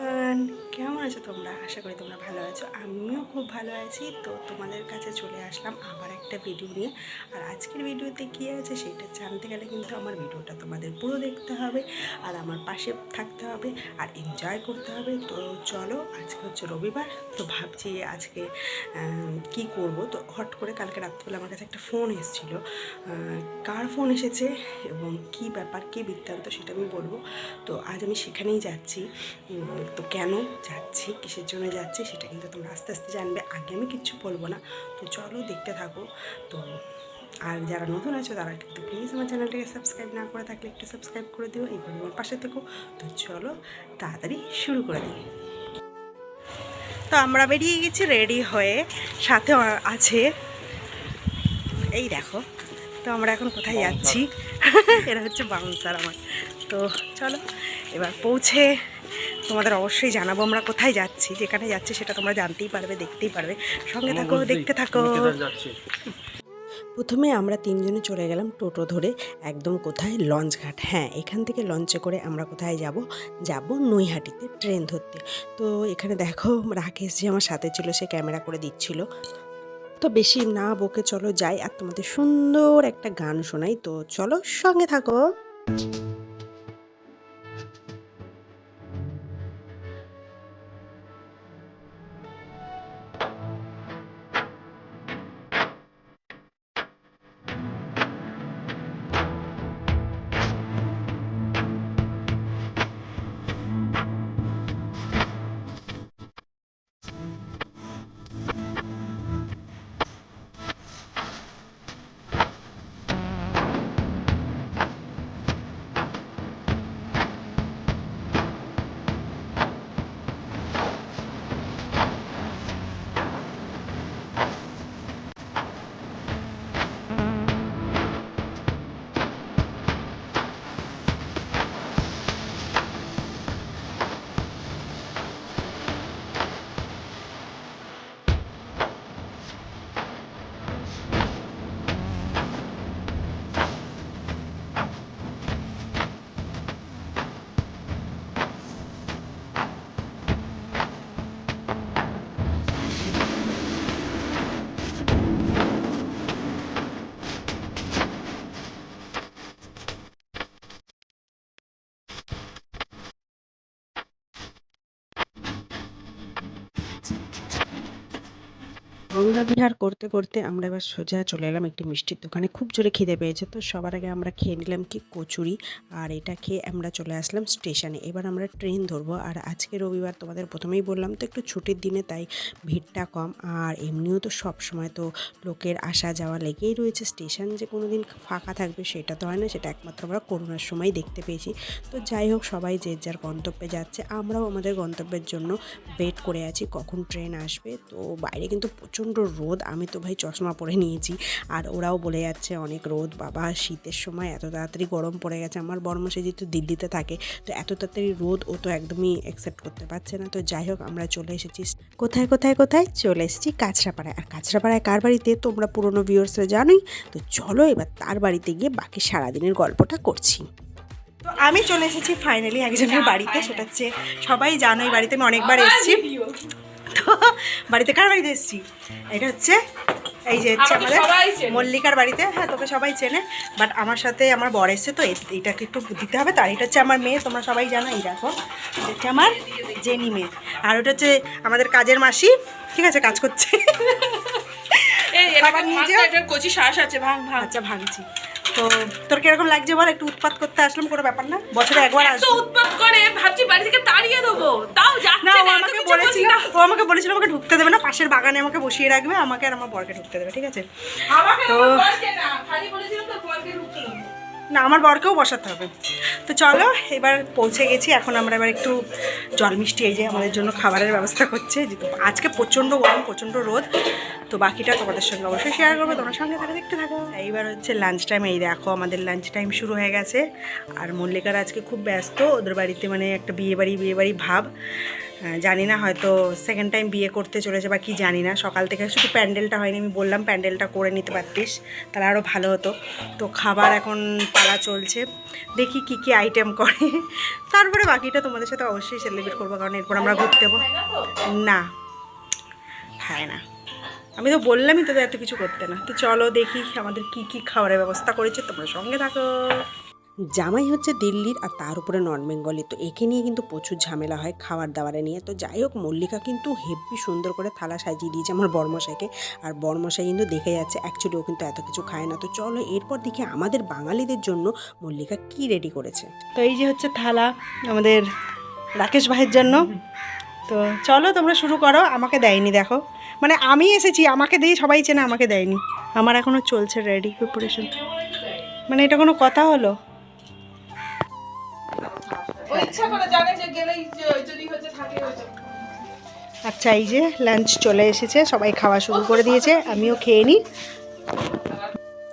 কেমন আছো তোমরা, আশা করি তোমরা ভালো আছো। আমিও খুব ভালো আছি। তো তোমাদের কাছে চলে আসলাম আবার একটা ভিডিও নিয়ে। আর আজকের ভিডিওতে কী আছে সেটা জানতে গেলে কিন্তু আমার ভিডিওটা তোমাদের পুরো দেখতে হবে, আর আমার পাশে থাকতে হবে, আর এনজয় করতে হবে। তো চলো, আজকে হচ্ছে রবিবার। তো ভাবছি আজকে কি করব? তো হট করে কালকে রাত্রিবেলা আমার কাছে একটা ফোন এসেছিল। কার ফোন এসেছে এবং কি ব্যাপার, কী বৃত্তান্ত সেটা আমি বলব। তো আজ আমি সেখানেই যাচ্ছি। তো কেন যাচ্ছি? কিসের জন্য যাচ্ছি সেটা কিন্তু তোমরা আস্তে আস্তে জানবে। আগে আমি কিচ্ছু বলব না। তো চলো দেখতে থাকো। তো আর যারা নতুন আছো তারা কিন্তু প্লিজ আমার চ্যানেলটাকে সাবস্ক্রাইব না করে থাকলে একটু সাবস্ক্রাইব করে দিও। এইভাবে আমার পাশে থেকো। তো চলো তাড়াতাড়ি শুরু করে দিই। তো আমরা বেরিয়ে গেছি রেডি হয়ে। সাথে আছে। এই দেখো। তো আমরা এখন কোথায় যাচ্ছি? এরা হচ্ছে বাউন্সার আমার। তো চলো এবার পৌঁছে তোমাদের অবশ্যই জানাব আমরা কোথায় যাচ্ছি যেখানে যাচ্ছি সেটা তোমরা জানতেই পারবে দেখতেই পারবে। সঙ্গে থাকো দেখতে থাকো। প্রথমে আমরা তিনজনে চলে গেলাম টোটো ধরে একদম কোথায়? লঞ্চ ঘাট। হ্যাঁ এখান থেকে লঞ্চে করে আমরা কোথায় যাব? যাব নৈহাটিতে ট্রেন ধরতে। তো এখানে দেখো রাকেশ যে আমার সাথে ছিল সে ক্যামেরা করে দিচ্ছিল। তো বেশি না বকে চলো যাই আর তোমাদের সুন্দর একটা গান শোনাই। তো চলো সঙ্গে থাকো। বিহার করতে করতে আমরা এবার সোজা চলে এলাম একটি মিষ্টির দোকানে। খুব জোরে খিদে পেয়েছে, তো সবার আগে আমরা খেয়ে নিলাম কি কচুরি, আর এটা খেয়ে আমরা চলে আসলাম স্টেশনে। এবার আমরা ট্রেন ধরবো, আর আজকে রবিবার তোমাদের প্রথমেই বললাম তো একটু ছুটির দিনে, তাই ভিড়টা কম। আর এমনিও তো সব সময় তো লোকের আসা যাওয়া লেগেই রয়েছে। স্টেশন যে কোনো দিন ফাঁকা থাকবে সেটা তো হয় না, সেটা একমাত্র আমরা করোনার সময় দেখতে পেয়েছি। তো যাই হোক, সবাই যে যার গন্তব্যে যাচ্ছে, আমরাও আমাদের গন্তব্যের জন্য ওয়েট করে আছি কখন ট্রেন আসবে। তো বাইরে কিন্তু প্রচণ্ড রোদ আমি তো ভাই চশমা পরে নিয়েছি। আর ওরাও বলে যাচ্ছে অনেক রোদ বাবা শীতের সময় এত তাড়াতাড়ি গরম পড়ে গেছে। আমার বর্মসে যেহেতু দিল্লিতে থাকে তো এত তাড়াতাড়ি রোদ ও তো একদমই অ্যাকসেপ্ট করতে পারছে না। তো যাই হোক আমরা চলে এসেছি। কোথায় কোথায় কোথায়? চলে এসেছি কাঁচরাপাড়ায়। আর কাঁচরাপাড়ায় কার বাড়িতে? তোমরা পুরনো ভিউয়ার্সরা জানোই। তো চলো এবার তার বাড়িতে গিয়ে বাকি সারাদিনের গল্পটা করছি। তো আমি চলে এসেছি ফাইনালি একজনের বাড়িতে সেটা হচ্ছে সবাই জানো এই বাড়িতে আমি অনেকবার এসেছি। তো বাড়িতে কার বাড়িতে এসেছি? এটা হচ্ছে এই যে হচ্ছে আমাদের মল্লিকার বাড়িতে। হ্যাঁ তোকে সবাই চেনে। বাট আমার সাথে আমার বর এসছে তো এ- এইটাকে একটু দিতে হবে। তো আর এটা হচ্ছে আমার মেয়ে তোমরা সবাই জানো এই দেখো। এটা হচ্ছে আমার জেনি মেয়ে। আর ওটা হচ্ছে আমাদের কাজের মাসি। ঠিক আছে কাজ করছে। আচ্ছা ভাঙছি। তো তোর কীরকম লাগছে বল? একটু উৎপাত করতে আসলাম কোনো ব্যাপার না। বছরে একবার আসব। উৎপাত করে ভাবছি বাড়ি থেকে তাড়িয়ে দেবো। তাও যাচ্ছে না আমাকে বলেছিল ও আমাকে বলেছিল আমাকে ঢুকতে দেবে না পাশের বাগানে আমাকে বসিয়ে রাখবে আমাকে আর আমার বরকে ঢুকতে দেবে ঠিক আছে? তো- না, তোর আমার বরকেও বসাতে হবে। তো চলো এবার পৌঁছে গেছি। এখন আমরা এবার একটু জল মিষ্টি এই যে আমাদের জন্য খাবারের ব্যবস্থা করছে। আজকে প্রচণ্ড গরম প্রচণ্ড রোদ তো বাকিটা তোমাদের সঙ্গে অবশ্যই শেয়ার করব। তোমার সঙ্গে থাকা দেখতে থাকো। এইবার হচ্ছে লাঞ্চ টাইম এই দেখো আমাদের লাঞ্চ টাইম শুরু হয়ে গেছে। আর মল্লিকার আজকে খুব ব্যস্ত ওদের বাড়িতে মানে একটা বিয়ে বাড়ি বিয়ে বাড়ি ভাব। জানি না, হয়তো সেকেন্ড টাইম বিয়ে করতে চলেছে বা কি জানি না। সকাল থেকে শুধু প্যান্ডেলটা হয়নি, আমি বললাম প্যান্ডেলটা করে নিতে পারতিস, তাহলে আরও ভালো হতো। তো খাবার এখন পালা চলছে, দেখি কি কি আইটেম করে। তারপরে বাকিটা তোমাদের সাথে অবশ্যই সেলিব্রেট করব, কারণ এরপর আমরা ঘুরতে যাব। না খায় না। আমি তো বললামই তোদের এত কিছু করতে না। তো চলো দেখি আমাদের কি কি খাবারের ব্যবস্থা করেছে, তোমরা সঙ্গে থাকো। জামাই হচ্ছে দিল্লির আর তার উপরে নন বেঙ্গলি। তো একে নিয়ে কিন্তু প্রচুর ঝামেলা হয় খাবার দাবারে নিয়ে। তো যাই হোক, মল্লিকা কিন্তু হেভি সুন্দর করে থালা সাজিয়ে দিয়েছে আমার বর্মশাইকে। আর বর্মশাই কিন্তু দেখে যাচ্ছে অ্যাকচুয়ালি ও কিন্তু এত কিছু খায় না। তো চলো এরপর দেখি আমাদের বাঙালিদের জন্য মল্লিকা কি রেডি করেছে। তো এই যে হচ্ছে থালা আমাদের রাকেশ ভাইয়ের জন্য। তো চলো তোমরা শুরু করো, আমাকে দেয়নি দেখো। মানে আমি এসেছি, আমাকে দিয়ে সবাই চেনে আমাকে দেয়নি। আমার এখনও চলছে রেডি প্রিপারেশন মানে এটা কোনো কথা হলো? ইচ্ছা করে জানে যে গেলেই যদি হচ্ছে থাকে হচ্ছে আচ্ছা এই যে লাঞ্চ চলে এসেছে সবাই খাওয়া শুরু করে দিয়েছে আমিও খেয়ে নিই।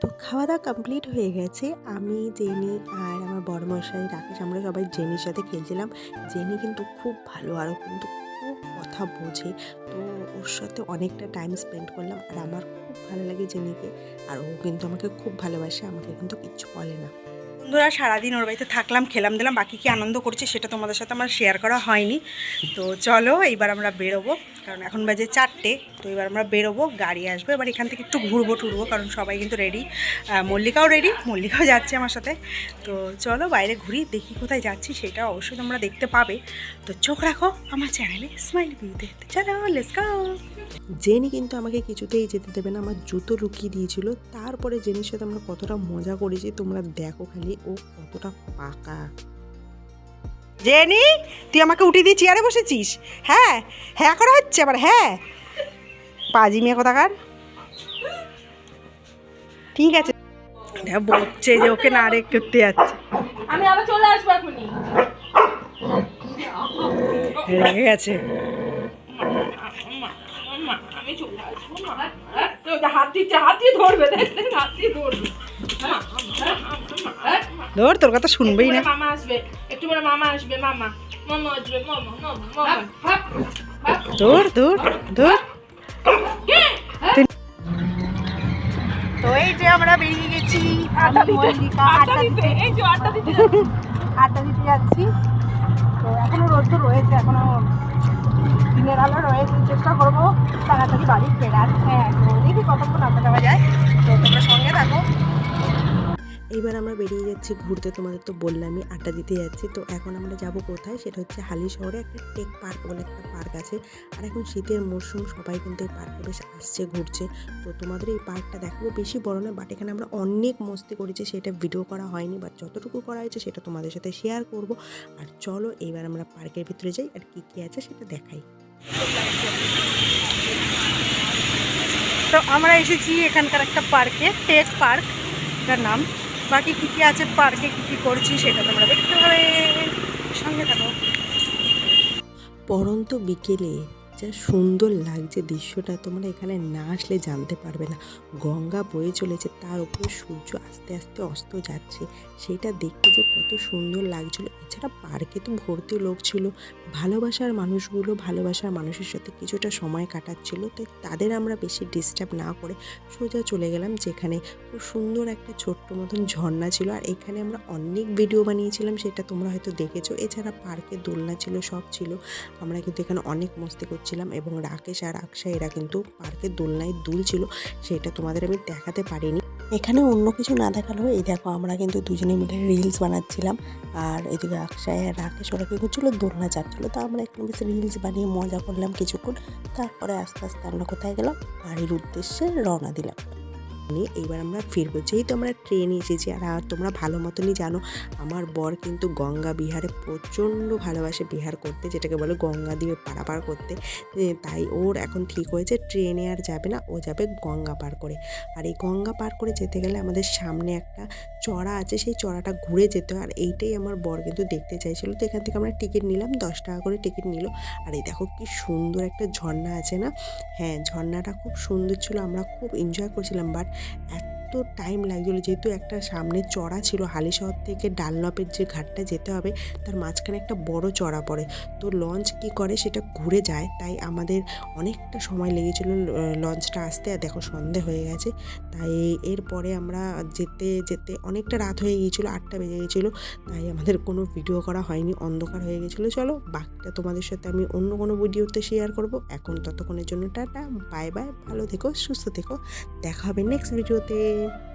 তো খাওয়া দাওয়া কমপ্লিট হয়ে গেছে। আমি জেনি আর আমার বড়মশাই রাকেশ আমরা সবাই জেনির সাথে খেলছিলাম। জেনি কিন্তু খুব ভালো আরও কিন্তু খুব কথা বোঝে। তো ওর সাথে অনেকটা টাইম স্পেন্ড করলাম। আর আমার খুব ভালো লাগে জেনিকে। আর ও কিন্তু আমাকে খুব ভালোবাসে আমাকে কিন্তু কিচ্ছু বলে না। বন্ধুরা, সারাদিন ওর বাড়িতে থাকলাম, খেলাম, দিলাম, বাকি কি আনন্দ করছে সেটা তোমাদের সাথে আমার শেয়ার করা হয়নি। তো চলো, এইবার আমরা বেরোবো, কারণ এখন বাজে চারটে, তো এবার আমরা বেরোবো, গাড়ি আসবে, এবার এখান থেকে একটু ঘুরবো, টুরবো, কারণ সবাই কিন্তু রেডি মল্লিকাও রেডি মল্লিকাও যাচ্ছে আমার সাথে। তো চলো, বাইরে ঘুরি, দেখি কোথায় যাচ্ছি, সেটা অবশ্যই তোমরা দেখতে পাবে। তো চোখ রাখো আমার চ্যানেলে স্মাইল ভিউতে চলো গো জেনি কিন্তু আমাকে কিছুতেই যেতে দেবে না, আমার জুতো লুকিয়ে দিয়েছিল। তারপরে জেনির সাথে আমরা কতটা মজা করেছি, তোমরা দেখো খালি। ও কতটা পাকা। জেনি তুই আমাকে উঠিয়ে দিয়ে চেয়ারে বসেছিস? হ্যাঁ হ্যাঁ করা হচ্ছে আবার হ্যাঁ। পাজি মেয়ে কোথাকার? ঠিক আছে। বকছে যে ওকে না রেখ করতে যাচ্ছে। আমি আবার চলে আসব এখনই। রেগে গেছে। হাত হাত দিয়ে ধরবে হাত ধরবে। ধর তোর কথা শুনবেই না। মামা আসবে একটু পরে মামা আসবে মামা। মামা আসবে মামা মামা মামা। দূর দূর দূর তো এই যে আমরা বেরিয়ে গেছি আড্ডা দিতে যাচ্ছি। তো এখনও রোদ্দুর রয়েছে এখনও দিনের আলো রয়েছে চেষ্টা করব তাড়াতাড়ি বাড়ি ফেরার। হ্যাঁ তো দেখি কতক্ষণ আড্ডা দেওয়া যায় তো তোমরা সঙ্গে থাকো। এইবার আমরা বেরিয়ে যাচ্ছি ঘুরতে, তোমাদের তো বললামই, আড্ডা দিতে যাচ্ছি। তো এখন আমরা যাব কোথায়? সেটা হচ্ছে হালি শহরে একটা টেক পার্ক বলে একটা পার্ক আছে। আর এখন শীতের মরশুম সবাই কিন্তু এই পার্কে বেশ আসছে, ঘুরছে। তো তোমাদের এই পার্কটা দেখাবো। বেশি বড় না বাট এখানে আমরা অনেক মস্তি করেছি, সেটা ভিডিও করা হয়নি বা যতটুকু করা হয়েছে সেটা তোমাদের সাথে শেয়ার করব। আর চলো এইবার আমরা পার্কের ভিতরে যাই, আর কী কী আছে সেটা দেখাই। তো আমরা এসেছি এখানকার একটা পার্কে টেক পার্ক নাম। বাকি কী কী আছে পার্কে কী কী করছি সেটা তোমরা দেখতে হবে। সঙ্গে থাকো। পরন্ত বিকেলে যা সুন্দর লাগছে দৃশ্যটা তোমরা এখানে না আসলে জানতে পারবে না। গঙ্গা বয়ে চলেছে, তার উপরে সূর্য আস্তে আস্তে অস্ত যাচ্ছে। সেটা দেখতে যে কত সুন্দর লাগছিল। এছাড়া পার্কে তো ভর্তি লোক ছিল। ভালোবাসার মানুষগুলো ভালোবাসার মানুষের সাথে কিছুটা সময় কাটাচ্ছিল, তাই তাদের আমরা বেশি ডিস্টার্ব না করে সোজা চলে গেলাম, যেখানে খুব সুন্দর একটা ছোট্ট মতন ঝর্ণা ছিল। আর এখানে আমরা অনেক ভিডিও বানিয়েছিলাম, সেটা তোমরা হয়তো দেখেছ। এছাড়া পার্কে দোলনা ছিল, সব ছিল। আমরা কিন্তু এখানে অনেক মস্তি করছিলাম এবং রাকেশ আর আকশা এরা কিন্তু পার্কে দোলনায় দুলছিল সেটা তোমাদের আমি দেখাতে পারিনি। এখানে অন্য কিছু না দেখালেও, এই দেখো আমরা কিন্তু দুজনে মিলে রিলস বানাচ্ছিলাম। আর এদিকে আকশায় আর রাকেশ, ওরা কি করছিল? দোলনা চাপছিলো। তা আমরা একটু বেশি রিলস বানিয়ে মজা করলাম কিছুক্ষণ। তারপরে আস্তে আস্তে আমরা কোথায় গেলাম? বাড়ির উদ্দেশ্যে রওনা দিলাম। নিয়ে এইবার আমরা ফিরবো। যেহেতু আমরা ট্রেনে এসেছি আর তোমরা ভালো মতনই জানো, আমার বর কিন্তু গঙ্গা বিহারে প্রচণ্ড ভালোবাসে বিহার করতে, যেটাকে বলে গঙ্গা দিয়ে পারাপার করতে। তাই ওর এখন ঠিক হয়েছে ট্রেনে আর যাবে না, ও যাবে গঙ্গা পার করে। আর এই গঙ্গা পার করে যেতে গেলে আমাদের সামনে একটা চড়া আছে, সেই চড়াটা ঘুরে যেতে হয়। আর এইটাই আমার বর কিন্তু দেখতে চাইছিল। তো এখান থেকে আমরা টিকিট নিলাম, দশ টাকা করে টিকিট নিল। আর এই দেখো কি সুন্দর একটা ঝর্ণা আছে না? হ্যাঁ ঝর্ণাটা খুব সুন্দর ছিল, আমরা খুব এনজয় করছিলাম। বাট এত তো টাইম লাগছিল যেহেতু একটা সামনে চড়া ছিল, হালিশহর থেকে ডালনপের যে ঘাটটা যেতে হবে, তার মাঝখানে একটা বড় চড়া পড়ে। তো লঞ্চ কি করে সেটা ঘুরে যায়, তাই আমাদের অনেকটা সময় লেগেছিল লঞ্চটা আসতে। আর দেখো সন্ধে হয়ে গেছে, তাই এরপরে আমরা যেতে যেতে অনেকটা রাত হয়ে গিয়েছিল, আটটা বেজে গিয়েছিল, তাই আমাদের কোনো ভিডিও করা হয়নি, অন্ধকার হয়ে গেছিল। চলো, বাকিটা তোমাদের সাথে আমি অন্য কোনো ভিডিওতে শেয়ার করব। এখন ততক্ষণের জন্য টাটা বাই বাই ভালো থেকো, সুস্থ থেকো, দেখা হবে নেক্সট ভিডিওতে Bye!